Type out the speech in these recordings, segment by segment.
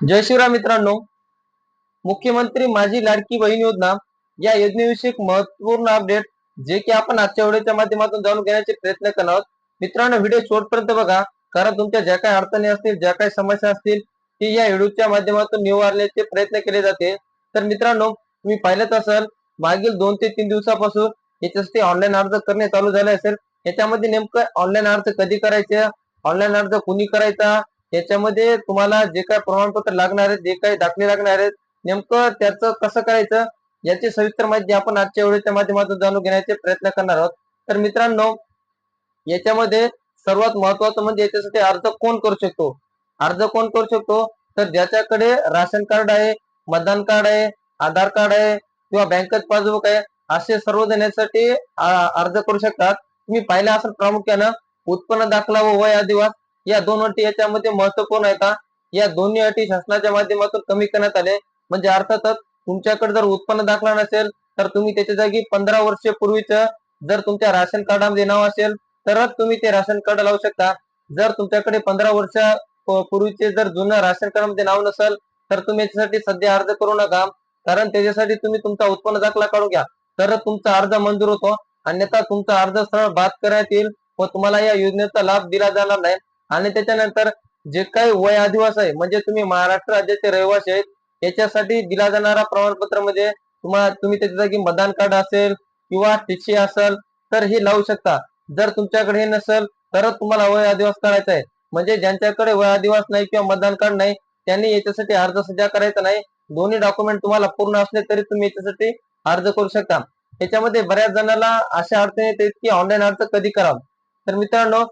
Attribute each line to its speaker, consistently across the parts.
Speaker 1: जय शिवराय मित्रांनो. मुख्यमंत्री माझी लाडकी बहीण योजना या योजनेविषयी एक महत्त्वपूर्ण अपडेट जे की आपण आजच्या व्हिडिओच्या माध्यमातून जाणून घेण्याचे प्रयत्न करणार आहोत. मित्रांनो व्हिडिओ शेवटपर्यंत बघा. कारण तुमच्या ज्या काही अडचणी असतील ज्या काही समस्या असतील ती या व्हिडिओच्या माध्यमातून निवारण्याचे प्रयत्न केले जाते. तर मित्रांनो तुम्ही पाहिलंच असाल मागील दोन ते तीन दिवसापासून याच्यासाठी ऑनलाईन अर्ज करणे चालू झाले असेल. याच्यामध्ये नेमकं ऑनलाईन अर्ज कधी करायचे? ऑनलाईन अर्ज कुणी करायचा? याच्यामध्ये तुम्हाला जे काय प्रमाणपत्र लागणार आहेत जे काही दाखले लागणार आहेत नेमकं त्याचं कसं करायचं याची सविस्तर माहिती आपण आजच्या व्हिडिओच्या माध्यमातून जाणून घेण्याचे प्रयत्न करणार आहोत. तर मित्रांनो याच्यामध्ये सर्वात महत्वाचं म्हणजे याच्यासाठी अर्ज कोण करू शकतो? अर्ज कोण करू शकतो? तर ज्याच्याकडे राशन कार्ड आहे मतदान कार्ड आहे आधार कार्ड आहे किंवा बँकेत पासबुक आहे असे सर्व देण्यासाठी अर्ज करू शकतात. तुम्ही पाहिलं असेल प्रामुख्यानं उत्पन्न दाखला व वय अधिवास या दोन अटी याच्यामध्ये महत्त्वपूर्ण आहेत या दोन्ही अटी शासनाच्या माध्यमातून कमी करण्यात आले. म्हणजे अर्थातच तुमच्याकडे जर उत्पन्न दाखला नसेल तर तुम्ही त्याच्या जागी पंधरा वर्ष पूर्वीच जर तुमच्या राशन कार्डामध्ये नाव असेल तरच तुम्ही ते राशन कार्ड लावू शकता. जर तुमच्याकडे पंधरा वर्ष पूर्वीचे जर जुनं राशन कार्डमध्ये नाव नसेल तर तुम्ही याच्यासाठी सध्या अर्ज करू नका. कारण त्याच्यासाठी तुम्ही तुमचा उत्पन्न दाखला काढून घ्या. तर तुमचा अर्ज मंजूर होतो. अन्यथा तुमचा अर्ज सरळ बाद करण्यात येईल व तुम्हाला या योजनेचा लाभ दिला जाणार नाही. आणि त्याच्यानंतर जे काही वय आदिवास आहे म्हणजे तुम्ही महाराष्ट्र राज्याचे रहिवासी आहेत याच्यासाठी दिला जाणारा प्रमाणपत्र म्हणजे तुम्हाला तुम्ही त्याच्या जागी मतदान कार्ड असेल किंवा टीसी असेल तर हे लावू शकता. जर तुमच्याकडे हे नसेल तरच तुम्हाला वय आदिवास करायचा आहे. म्हणजे ज्यांच्याकडे वय आदिवास नाही किंवा मतदान कार्ड नाही त्यांनी याच्यासाठी अर्ज सध्या करायचा नाही. दोन्ही डॉक्युमेंट तुम्हाला पूर्ण असले तरी तुम्ही याच्यासाठी अर्ज करू शकता. याच्यामध्ये बऱ्याच जणांना अशा अडचणी येतात की ऑनलाईन अर्ज कधी करावा? तर मित्रांनो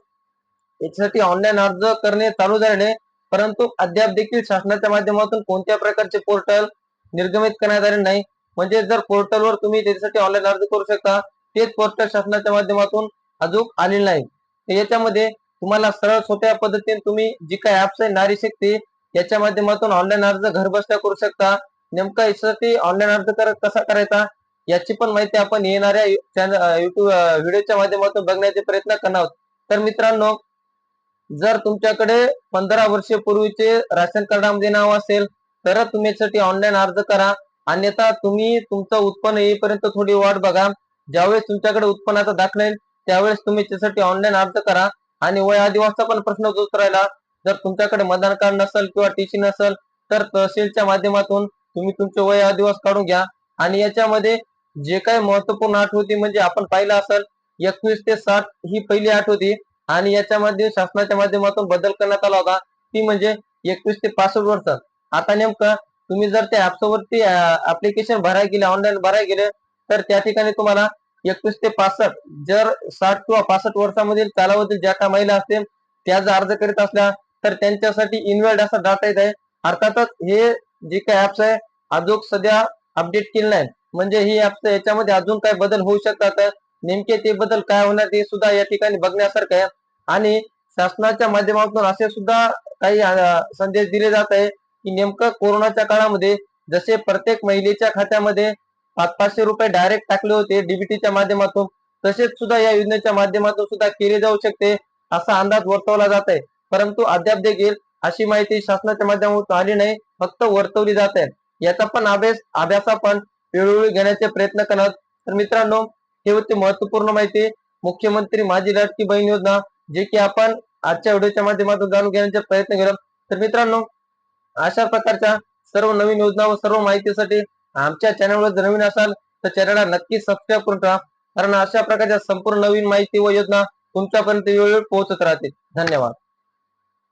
Speaker 1: याच्यासाठी ऑनलाईन अर्ज करणे चालू झाले परंतु अद्याप देखील शासनाच्या माध्यमातून कोणत्या प्रकारचे पोर्टल निर्गमित करण्यात आले नाही. म्हणजे जर पोर्टलवर तुम्ही त्याच्यासाठी ऑनलाईन अर्ज करू शकता तेच पोर्टल शासनाच्या माध्यमातून अजून आलेलं नाही. याच्यामध्ये तुम्हाला सरळ सोप्या पद्धतीने तुम्ही जी काही ऍप्स आहे नारी शक्ती याच्या माध्यमातून ऑनलाईन अर्ज घर बसल्या करू शकता. नेमका याच्यासाठी ऑनलाईन अर्ज कर कसा करायचा याची पण माहिती आपण येणाऱ्या युट्यूब व्हिडिओच्या माध्यमातून बघण्याचे प्रयत्न करणार आहोत. तर मित्रांनो जर तुमच्याकडे पंधरा वर्षपूर्वीचे राशन कार्डामध्ये नाव असेल तर तुम्ही यासाठी ऑनलाईन अर्ज करा. अन्यथा तुम्ही तुमचं उत्पन्न येईपर्यंत थोडी वाट बघा. ज्यावेळेस तुमच्याकडे उत्पन्नाचा दाखला येईल त्यावेळेस तुम्ही त्यासाठी ऑनलाईन अर्ज करा. आणि वय आदिवासचा पण प्रश्न जोच राहिला. जर तुमच्याकडे मतदान कार्ड नसेल किंवा टीसी नसेल तर तहसीलच्या माध्यमातून तुम्ही तुमचे वय आदिवास काढून घ्या. आणि याच्यामध्ये जे काही महत्त्वपूर्ण आठ होती म्हणजे आपण पाहिलं असेल एकवीस ते साठ ही पहिली आठ होती आणि याच्यामध्ये शासनाच्या माध्यमातून बदल करण्यात आला होता. ती म्हणजे एकवीस ते पासष्ट वर्ष. आता नेमकं तुम्ही जर त्या ऍप्सवरती ऍप्लिकेशन भरायला गेले ऑनलाईन भरायला गेले तर त्या ठिकाणी तुम्हाला एकवीस ते पासष्ट जर साठ किंवा पासष्ट वर्षामधील कालावधी ज्या काही महिला असतील त्या जर अर्ज करीत असल्या तर त्यांच्यासाठी इनव्हॅल्ड असा डाटा येत आहे. अर्थातच हे जे काही ऍप्स आहे अजून सध्या अपडेट केले नाही म्हणजे ही ऍप्स याच्यामध्ये अजून काही बदल होऊ शकतात. नेमके ते बदल काय होणार ते सुद्धा या ठिकाणी बघण्यासारखं आहे. आणि शासनाच्या माध्यमातून असे सुद्धा काही संदेश दिले जात आहे की नेमकं कोरोनाच्या काळामध्ये जसे प्रत्येक महिलेच्या खात्यामध्ये पाच पाचशे रुपये डायरेक्ट टाकले होते डीबीटीच्या माध्यमातून तसेच सुद्धा या योजनेच्या माध्यमातून सुद्धा केले जाऊ शकते असा अंदाज वर्तवला जात आहे. परंतु अद्याप देखील अशी माहिती शासनाच्या माध्यमातून आली नाही फक्त वर्तवली जात आहे. याचा पण अभ्यास अभ्यास आपण वेळोवेळी घेण्याचे प्रयत्न करणार. तर मित्रांनो हे होती महत्त्वपूर्ण माहिती. मुख्यमंत्री माझी लाडकी बहीण योजना. जे की आपण आजच्या व्हिडिओच्या माध्यमातून जाणून घेण्याचा प्रयत्न केला. तर मित्रांनो अशा प्रकारच्या सर्व नवीन योजना व सर्व माहितीसाठी आमच्या चॅनलवर जर नवीन असाल तर चॅनलला नक्की सबस्क्राईब करून ठेवा. कारण अशा प्रकारच्या संपूर्ण नवीन माहिती व योजना तुमच्यापर्यंत वेळोवेळी पोहोचत राहतील. धन्यवाद.